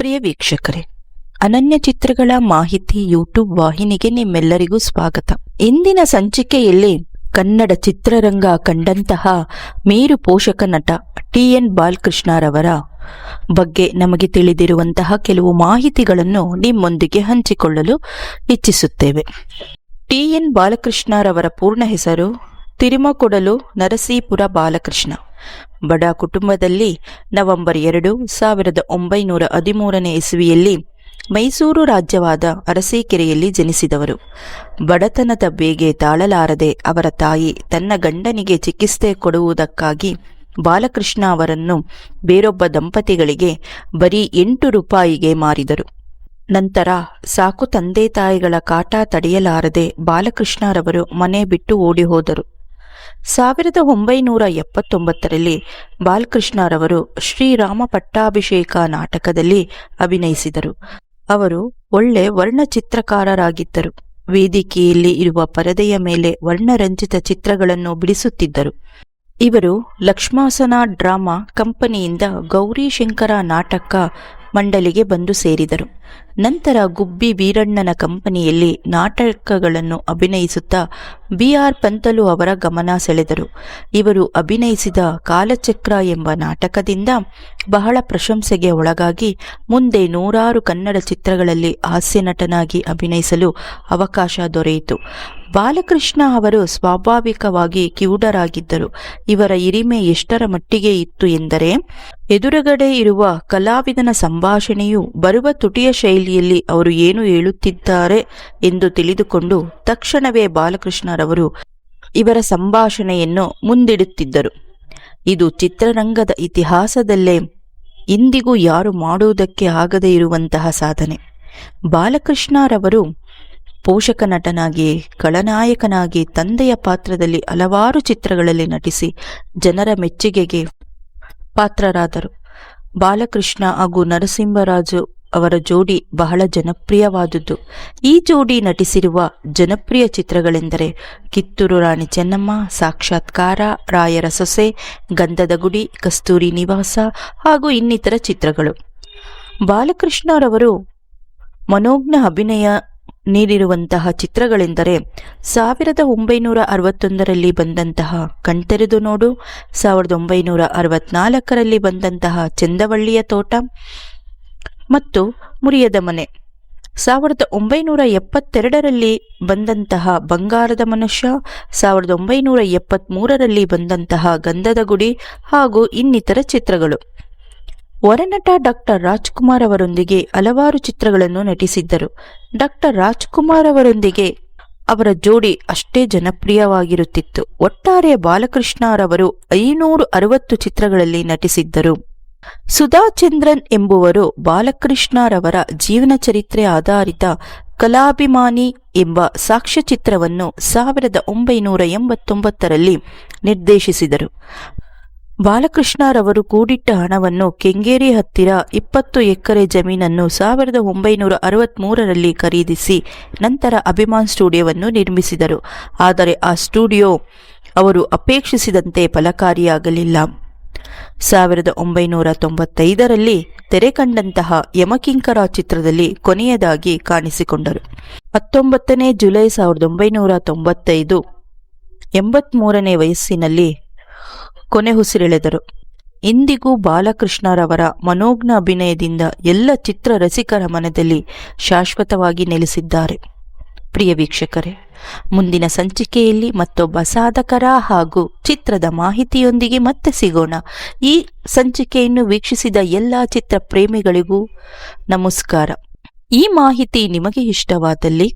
ಪ್ರಿಯ ವೀಕ್ಷಕರೇ, ಅನನ್ಯ ಚಿತ್ರಗಳ ಮಾಹಿತಿ ಯೂಟ್ಯೂಬ್ ವಾಹಿನಿಗೆ ನಿಮ್ಮೆಲ್ಲರಿಗೂ ಸ್ವಾಗತ. ಇಂದಿನ ಸಂಚಿಕೆಯಲ್ಲಿ ಕನ್ನಡ ಚಿತ್ರರಂಗ ಕಂಡಂತಹ ಮೇರು ಪೋಷಕ ನಟ ಟಿ. ಎನ್. ಬಾಲಕೃಷ್ಣರವರ ಬಗ್ಗೆ ನಮಗೆ ತಿಳಿದಿರುವಂತಹ ಕೆಲವು ಮಾಹಿತಿಗಳನ್ನು ನಿಮ್ಮೊಂದಿಗೆ ಹಂಚಿಕೊಳ್ಳಲು ಇಚ್ಛಿಸುತ್ತೇವೆ. ಟಿ. ಎನ್. ಬಾಲಕೃಷ್ಣರವರ ಪೂರ್ಣ ಹೆಸರು ತಿರುಮಕೊಡಲು ನರಸೀಪುರ ಬಾಲಕೃಷ್ಣ. ಬಡ ಕುಟುಂಬದಲ್ಲಿ ನವೆಂಬರ್ ಎರಡು ಸಾವಿರದ ಒಂಬೈನೂರ ಹದಿಮೂರನೇ ಇಸವಿಯಲ್ಲಿ ಮೈಸೂರು ರಾಜ್ಯವಾದ ಅರಸೀಕೆರೆಯಲ್ಲಿ ಜನಿಸಿದವರು. ಬಡತನದ ಬೇಗೆ ತಾಳಲಾರದೆ ಅವರ ತಾಯಿ ತನ್ನ ಗಂಡನಿಗೆ ಚಿಕಿತ್ಸೆ ಕೊಡುವುದಕ್ಕಾಗಿ ಬಾಲಕೃಷ್ಣ ಅವರನ್ನು ಬೇರೊಬ್ಬ ದಂಪತಿಗಳಿಗೆ ಬರೀ ಎಂಟು ರೂಪಾಯಿಗೆ ಮಾರಿದರು. ನಂತರ ಸಾಕು ತಂದೆ ತಾಯಿಗಳ ಕಾಟ ತಡೆಯಲಾರದೆ ಬಾಲಕೃಷ್ಣರವರು ಮನೆ ಬಿಟ್ಟು ಓಡಿ ಹೋದರು. ಸಾವಿರದ ಒಂಬೈನೂರ ಎಪ್ಪತ್ತೊಂಬತ್ತರಲ್ಲಿ ಬಾಲಕೃಷ್ಣರವರು ಶ್ರೀರಾಮ ಪಟ್ಟಾಭಿಷೇಕ ನಾಟಕದಲ್ಲಿ ಅಭಿನಯಿಸಿದರು. ಅವರು ಒಳ್ಳೆ ವರ್ಣಚಿತ್ರಕಾರರಾಗಿದ್ದರು. ವೇದಿಕೆಯಲ್ಲಿ ಇರುವ ಪರದೆಯ ಮೇಲೆ ವರ್ಣರಂಜಿತ ಚಿತ್ರಗಳನ್ನು ಬಿಡಿಸುತ್ತಿದ್ದರು. ಇವರು ಲಕ್ಷ್ಮಾಸನ ಡ್ರಾಮಾ ಕಂಪನಿಯಿಂದ ಗೌರಿಶಂಕರ ನಾಟಕ ಮಂಡಳಿಗೆ ಬಂದು ಸೇರಿದರು. ನಂತರ ಗುಬ್ಬಿ ವೀರಣ್ಣನ ಕಂಪನಿಯಲ್ಲಿ ನಾಟಕಗಳನ್ನು ಅಭಿನಯಿಸುತ್ತಾ ಬಿ ಆರ್ ಪಂತಲು ಅವರ ಗಮನ ಸೆಳೆದರು. ಇವರು ಅಭಿನಯಿಸಿದ ಕಾಲಚಕ್ರ ಎಂಬ ನಾಟಕದಿಂದ ಬಹಳ ಪ್ರಶಂಸೆಗೆ ಒಳಗಾಗಿ ಮುಂದೆ ನೂರಾರು ಕನ್ನಡ ಚಿತ್ರಗಳಲ್ಲಿ ಹಾಸ್ಯ ನಟನಾಗಿ ಅಭಿನಯಿಸಲು ಅವಕಾಶ ದೊರೆಯಿತು. ಬಾಲಕೃಷ್ಣ ಅವರು ಸ್ವಾಭಾವಿಕವಾಗಿ ಕಿವುಡರಾಗಿದ್ದರು ಇವರ ಹಿರಿಮೆ ಎಷ್ಟರ ಮಟ್ಟಿಗೆ ಇತ್ತು ಎಂದರೆ, ಎದುರುಗಡೆ ಇರುವ ಕಲಾವಿದನ ಸಂಭಾಷಣೆಯು ಬರುವ ತುಟಿಯ ಶೈಲಿಯಲ್ಲಿ ಅವರು ಏನು ಹೇಳುತ್ತಿದ್ದಾರೆ ಎಂದು ತಿಳಿದುಕೊಂಡು ತಕ್ಷಣವೇ ಬಾಲಕೃಷ್ಣರವರು ಇವರ ಸಂಭಾಷಣೆಯನ್ನು ಮುಂದಿಡುತ್ತಿದ್ದರು. ಇದು ಚಿತ್ರರಂಗದ ಇತಿಹಾಸದಲ್ಲೇ ಇಂದಿಗೂ ಯಾರು ಮಾಡುವುದಕ್ಕೆ ಆಗದೇ ಇರುವಂತಹ ಸಾಧನೆ. ಬಾಲಕೃಷ್ಣರವರು ಪೋಷಕ ನಟನಾಗಿ, ಖಳನಾಯಕನಾಗಿ, ತಂದೆಯ ಪಾತ್ರದಲ್ಲಿ ಹಲವಾರು ಚಿತ್ರಗಳಲ್ಲಿ ನಟಿಸಿ ಜನರ ಮೆಚ್ಚುಗೆಗೆ ಪಾತ್ರರಾದರು. ಬಾಲಕೃಷ್ಣ ಹಾಗೂ ನರಸಿಂಹರಾಜು ಅವರ ಜೋಡಿ ಬಹಳ ಜನಪ್ರಿಯವಾದುದು. ಈ ಜೋಡಿ ನಟಿಸಿರುವ ಜನಪ್ರಿಯ ಚಿತ್ರಗಳೆಂದರೆ ಕಿತ್ತೂರು ರಾಣಿ ಚೆನ್ನಮ್ಮ, ಸಾಕ್ಷಾತ್ಕಾರ, ರಾಯರ ಸೊಸೆ, ಗಂಧದ ಗುಡಿ, ಕಸ್ತೂರಿ ನಿವಾಸ ಹಾಗೂ ಇನ್ನಿತರ ಚಿತ್ರಗಳು. ಬಾಲಕೃಷ್ಣರವರು ಮನೋಜ್ಞ ಅಭಿನಯ ನೀಡಿರುವಂತಹ ಚಿತ್ರಗಳೆಂದರೆ ಸಾವಿರದ ಒಂಬೈನೂರ ಅರವತ್ತೊಂದರಲ್ಲಿ ಬಂದಂತಹ ಕಣ್ತೆರೆದು ನೋಡು, ಸಾವಿರದ ಒಂಬೈನೂರ ಅರವತ್ನಾಲ್ಕರಲ್ಲಿ ಬಂದಂತಹ ಚಂದವಳ್ಳಿಯ ತೋಟ ಮತ್ತು ಮುರಿಯದ ಮನೆ. ಸಾವಿರದ ಒಂಬೈನೂರ ಎಪ್ಪತ್ತೆರಡರಲ್ಲಿ ಬಂದಂತಹ ಬಂಗಾರದ ಮನುಷ್ಯ, ಸಾವಿರದ ಒಂಬೈನೂರ ಎಪ್ಪತ್ತ್ಮೂರರಲ್ಲಿ ಬಂದಂತಹ ಗಂಧದ ಗುಡಿ ಹಾಗೂ ಇನ್ನಿತರ ಚಿತ್ರಗಳು. ವರನಟ ಡಾಕ್ಟರ್ ರಾಜ್ಕುಮಾರ್ ಅವರೊಂದಿಗೆ ಹಲವಾರು ಚಿತ್ರಗಳನ್ನು ನಟಿಸಿದ್ದರು. ಡಾಕ್ಟರ್ ರಾಜ್ಕುಮಾರ್ ಅವರೊಂದಿಗೆ ಅವರ ಜೋಡಿ ಅಷ್ಟೇ ಜನಪ್ರಿಯವಾಗಿರುತ್ತಿತ್ತು. ಒಟ್ಟಾರೆ ಬಾಲಕೃಷ್ಣರವರು ಐನೂರು ಅರವತ್ತು ಚಿತ್ರಗಳಲ್ಲಿ ನಟಿಸಿದ್ದರು. ಸುಧಾಚಂದ್ರನ್ ಎಂಬುವರು ಬಾಲಕೃಷ್ಣರವರ ಜೀವನ ಚರಿತ್ರೆ ಆಧಾರಿತ ಕಲಾಭಿಮಾನಿ ಎಂಬ ಸಾಕ್ಷ್ಯಚಿತ್ರವನ್ನು ಸಾವಿರದ ಒಂಬೈನೂರ ಎಂಬತ್ತೊಂಬತ್ತರಲ್ಲಿ ನಿರ್ದೇಶಿಸಿದರು. ಬಾಲಕೃಷ್ಣರವರು ಕೂಡಿಟ್ಟ ಹಣವನ್ನು ಕೆಂಗೇರಿ ಹತ್ತಿರ ಇಪ್ಪತ್ತು ಎಕರೆ ಜಮೀನನ್ನು ಸಾವಿರದ ಒಂಬೈನೂರ ಅರವತ್ತ್ಮೂರರಲ್ಲಿ ಖರೀದಿಸಿ ನಂತರ ಅಭಿಮಾನ್ ಸ್ಟುಡಿಯೋವನ್ನು ನಿರ್ಮಿಸಿದರು. ಆದರೆ ಆ ಸ್ಟುಡಿಯೋ ಅವರು ಅಪೇಕ್ಷಿಸಿದಂತೆ ಫಲಕಾರಿಯಾಗಲಿಲ್ಲ. ಸಾವಿರದ ಒಂಬೈನೂರ ತೊಂಬತ್ತೈದರಲ್ಲಿ ತೆರೆ ಕಂಡಂತಹ ಯಮಕಿಂಕರ ಚಿತ್ರದಲ್ಲಿ ಕೊನೆಯದಾಗಿ ಕಾಣಿಸಿಕೊಂಡರು. ಹತ್ತೊಂಬತ್ತನೇ ಜುಲೈ ಸಾವಿರದ ಒಂಬೈನೂರ ತೊಂಬತ್ತೈದು ಎಂಬತ್ಮೂರನೇ ವಯಸ್ಸಿನಲ್ಲಿ ಕೊನೆ ಉಸಿರೆಳೆದರು. ಇಂದಿಗೂ ಬಾಲಕೃಷ್ಣರವರ ಮನೋಜ್ಞ ಅಭಿನಯದಿಂದ ಎಲ್ಲ ಚಿತ್ರ ರಸಿಕರ ಮನದಲ್ಲಿ ಶಾಶ್ವತವಾಗಿ ನೆಲೆಸಿದ್ದಾರೆ. ಪ್ರಿಯ ವೀಕ್ಷಕರೇ ಮುಂದಿನ ಸಂಚಿಕೆಯಲ್ಲಿ ಮತ್ತೊಬ್ಬ ಸಾಧಕರ ಹಾಗೂ ಚಿತ್ರದ ಮಾಹಿತಿಯೊಂದಿಗೆ ಮತ್ತೆ ಸಿಗೋಣ. ಈ ಸಂಚಿಕೆಯನ್ನು ವೀಕ್ಷಿಸಿದ ಎಲ್ಲ ಚಿತ್ರ ಪ್ರೇಮಿಗಳಿಗೂ ನಮಸ್ಕಾರ. ಈ ಮಾಹಿತಿ ನಿಮಗೆ ಇಷ್ಟವಾದಲ್ಲಿ